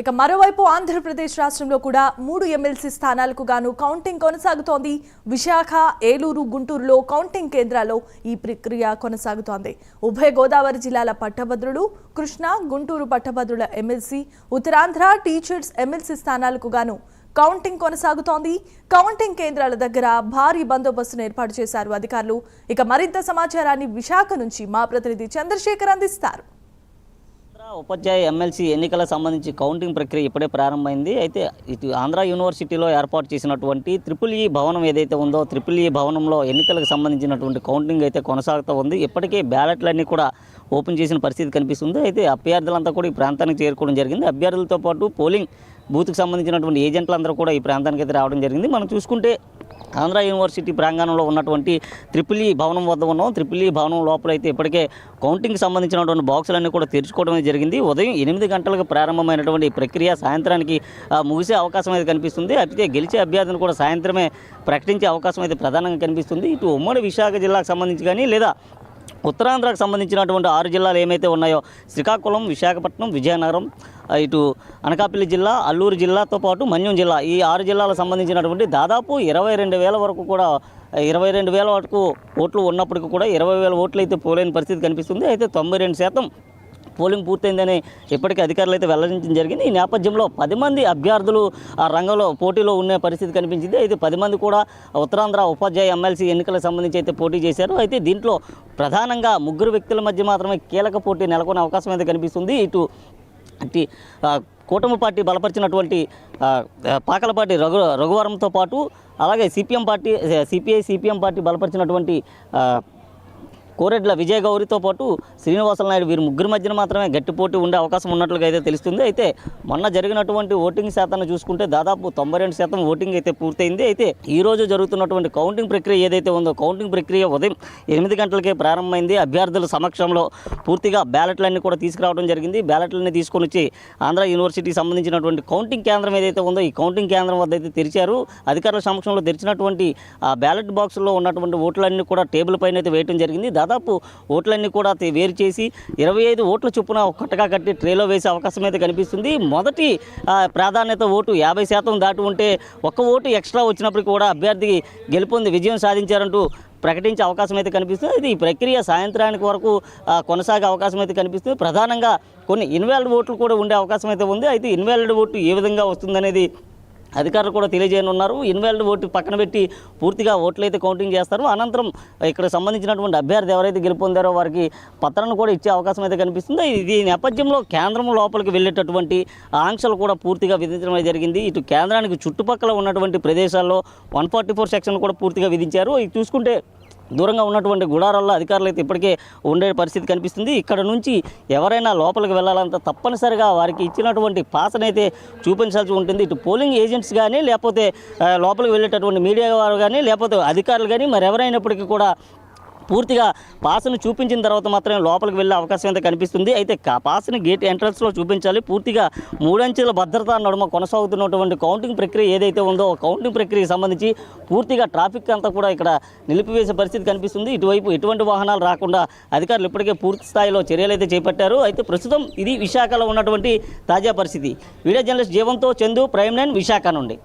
ఇక మరోవైపు ఆంధ్రప్రదేశ్ రాష్ట్రంలో కూడా మూడు ఎమ్మెల్సీ స్థానాలకు గాను కౌంటింగ్ కొనసాగుతోంది. విశాఖ ఏలూరు గుంటూరులో కౌంటింగ్ కేంద్రాల్లో ఈ ప్రక్రియ కొనసాగుతోంది. ఉభయ గోదావరి జిల్లాల పట్టభద్రులు కృష్ణా గుంటూరు పట్టభద్రుల ఎమ్మెల్సీ ఉత్తరాంధ్ర టీచర్స్ ఎమ్మెల్సీ స్థానాలకు గాను కౌంటింగ్ కొనసాగుతోంది. కౌంటింగ్ కేంద్రాల దగ్గర భారీ బందోబస్తును ఏర్పాటు చేశారు అధికారులు. ఇక మరింత సమాచారాన్ని విశాఖ నుంచి మా ప్రతినిధి చంద్రశేఖర్ అందిస్తారు. ఉపాధ్యాయ ఎమ్మెల్సీ ఎన్నికలకు సంబంధించి కౌంటింగ్ ప్రక్రియ ఇప్పుడే ప్రారంభమైంది. అయితే ఇటు ఆంధ్ర యూనివర్సిటీలో ఏర్పాటు చేసినటువంటి ట్రిపుల్ ఈ భవనం ఏదైతే ఉందో ట్రిపుల్ ఈ భవనంలో ఎన్నికలకు సంబంధించినటువంటి కౌంటింగ్ అయితే కొనసాగుతూ ఉంది. ఇప్పటికే బ్యాలెట్లన్నీ కూడా ఓపెన్ చేసిన పరిస్థితి కనిపిస్తుంది. అయితే అభ్యర్థులంతా కూడా ఈ ప్రాంతానికి చేరుకోవడం జరిగింది. అభ్యర్థులతో పాటు పోలింగ్ బూత్కి సంబంధించినటువంటి ఏజెంట్లందరూ కూడా ఈ ప్రాంతానికి అయితే రావడం జరిగింది. మనం చూసుకుంటే ఆంధ్ర యూనివర్సిటీ ప్రాంగణంలో ఉన్నటువంటి త్రిపుల్ ఈ భవనం వద్ద ఉన్నాం. త్రిపుల్ ఈ భవనం లోపల అయితే ఇప్పటికే కౌంటింగ్కి సంబంధించినటువంటి బాక్సులన్నీ కూడా తెరుచుకోవడం జరిగింది. ఉదయం ఎనిమిది గంటలకు ప్రారంభమైనటువంటి ప్రక్రియ సాయంత్రానికి ముగిసే అవకాశం అయితే కనిపిస్తుంది. అయితే గెలిచే అభ్యర్థిని కూడా సాయంత్రమే ప్రకటించే అవకాశం అయితే ప్రధానంగా కనిపిస్తుంది. ఇటు ఉమ్మడి విశాఖ జిల్లాకు సంబంధించి కానీ లేదా ఉత్తరాంధ్రకు సంబంధించినటువంటి ఆరు జిల్లాలు ఏమైతే ఉన్నాయో శ్రీకాకుళం విశాఖపట్నం విజయనగరం ఇటు అనకాపల్లి జిల్లా అల్లూరు జిల్లాతో పాటు మన్యం జిల్లా. ఈ ఆరు జిల్లాలకు సంబంధించినటువంటి దాదాపు ఇరవై రెండు వేల వరకు కూడా ఇరవై రెండు వేల వరకు ఓట్లు ఉన్నప్పటికీ కూడా ఇరవై వేల ఓట్లు అయితే పోలేని పరిస్థితి కనిపిస్తుంది. అయితే తొంభై రెండు శాతం పోలింగ్ పూర్తయిందని ఇప్పటికీ అధికారులు అయితే వెల్లడించడం జరిగింది. ఈ నేపథ్యంలో పది మంది అభ్యర్థులు ఆ రంగంలో పోటీలో ఉన్న పరిస్థితి కనిపించింది. అయితే పది మంది కూడా ఉత్తరాంధ్ర ఉపాధ్యాయ ఎమ్మెల్సీ ఎన్నికలకు సంబంధించి అయితే పోటీ చేశారు. అయితే దీంట్లో ప్రధానంగా ముగ్గురు వ్యక్తుల మధ్య మాత్రమే కీలక పోటీ నెలకొనే అవకాశం అయితే కనిపిస్తుంది. ఇటు అట్టి కూటమి పార్టీ బలపరిచినటువంటి పాకలపాటి రఘు రఘువరంతో పాటు అలాగే CPM party CPI CPM party బలపరిచినటువంటి ఆ, కోరెడ్ల గౌరితో పాటు శ్రీనివాస నాయుడు వీరి ముగ్గురి మధ్యన మాత్రమే గట్టి పోటీ ఉండే అవకాశం ఉన్నట్లుగా అయితే తెలుస్తుంది. అయితే మొన్న జరిగినటువంటి ఓటింగ్ శాతాన్ని చూసుకుంటే దాదాపు తొంభై రెండు శాతం ఓటింగ్ అయితే పూర్తయింది. అయితే ఈ రోజు జరుగుతున్నటువంటి కౌంటింగ్ ప్రక్రియ ఏదైతే ఉందో కౌంటింగ్ ప్రక్రియ ఉదయం ఎనిమిది గంటలకే ప్రారంభమైంది. అభ్యర్థుల సమక్షంలో పూర్తిగా బ్యాలెట్లన్నీ కూడా తీసుకురావడం జరిగింది. బ్యాలెట్లన్నీ తీసుకొని వచ్చి ఆంధ్ర యూనివర్సిటీకి సంబంధించినటువంటి కౌంటింగ్ కేంద్రం ఏదైతే ఉందో ఈ కౌంటింగ్ కేంద్రం వద్ద అయితే తెరిచారు. అధికారుల సమక్షంలో తెరిచినటువంటి ఆ బ్యాలెట్ బాక్సుల్లో ఉన్నటువంటి ఓట్లన్నీ కూడా టేబుల్ పైన అయితే వేయడం జరిగింది. దాదాపు ఓట్లన్నీ కూడా వేరు చేసి ఇరవై ఐదు ఓట్ల చొప్పున ఒక్కటగా కట్టి ట్రేలో వేసే అవకాశం అయితే కనిపిస్తుంది. మొదటి ప్రాధాన్యత ఓటు యాభై శాతం దాటి ఉంటే ఒక్క ఓటు ఎక్స్ట్రా వచ్చినప్పటికీ కూడా అభ్యర్థి గెలుపొంది విజయం సాధించారంటూ ప్రకటించే అవకాశం అయితే కనిపిస్తుంది. ఇది ఈ ప్రక్రియ సాయంత్రానికి వరకు కొనసాగే అవకాశం అయితే కనిపిస్తుంది. ప్రధానంగా కొన్ని ఇన్వాల్డ్ ఓట్లు కూడా ఉండే అవకాశం అయితే ఉంది. అయితే ఇన్వాల్వ్డ్ ఓటు ఏ విధంగా వస్తుందనేది అధికారులు కూడా తెలియజేయనున్నారు. ఇన్వాల్డ్ ఓటు పక్కన పెట్టి పూర్తిగా ఓట్లు అయితే కౌంటింగ్ చేస్తారు. అనంతరం ఇక్కడ సంబంధించినటువంటి అభ్యర్థి ఎవరైతే గెలుపొందారో వారికి పత్రాన్ని కూడా ఇచ్చే అవకాశం అయితే కనిపిస్తుంది. ఇది ఈ నేపథ్యంలో కేంద్రం లోపలికి వెళ్ళేటటువంటి ఆంక్షలు కూడా పూర్తిగా విధించడం జరిగింది. ఇటు కేంద్రానికి చుట్టుపక్కల ఉన్నటువంటి ప్రదేశాల్లో వన్ ఫార్టీ ఫోర్ సెక్షన్ కూడా పూర్తిగా విధించారు. ఇది చూసుకుంటే దూరంగా ఉన్నటువంటి గుడారాల్లో అధికారులు అయితే ఇప్పటికే ఉండే పరిస్థితి కనిపిస్తుంది. ఇక్కడ నుంచి ఎవరైనా లోపలికి వెళ్ళాలంటే తప్పనిసరిగా వారికి ఇచ్చినటువంటి పాసనైతే చూపించాల్సి ఉంటుంది. ఇటు పోలింగ్ ఏజెంట్స్ కానీ లేకపోతే లోపలికి వెళ్ళేటటువంటి మీడియా వారు కానీ లేకపోతే అధికారులు కానీ మరి ఎవరైనప్పటికీ కూడా పూర్తిగా పాస్ను చూపించిన తర్వాత మాత్రమే లోపలికి వెళ్ళే అవకాశం అయితే కనిపిస్తుంది. అయితే పాస్ని గేట్ ఎంట్రన్స్లో చూపించాలి. పూర్తిగా మూడంచెల భద్రత నడుమ కొనసాగుతున్నటువంటి కౌంటింగ్ ప్రక్రియ ఏదైతే ఉందో కౌంటింగ్ ప్రక్రియకి సంబంధించి పూర్తిగా ట్రాఫిక్ అంతా కూడా ఇక్కడ నిలిపివేసే పరిస్థితి కనిపిస్తుంది. ఇటువైపు ఎటువంటి వాహనాలు రాకుండా అధికారులు ఇప్పటికే పూర్తి స్థాయిలో చర్యలు అయితే చేపట్టారు. అయితే ప్రస్తుతం ఇది విశాఖలో ఉన్నటువంటి తాజా పరిస్థితి. వీడియో జర్నలిస్ట్ జీవంతో చందు ప్రైమ్ నైన్ విశాఖ నుండి.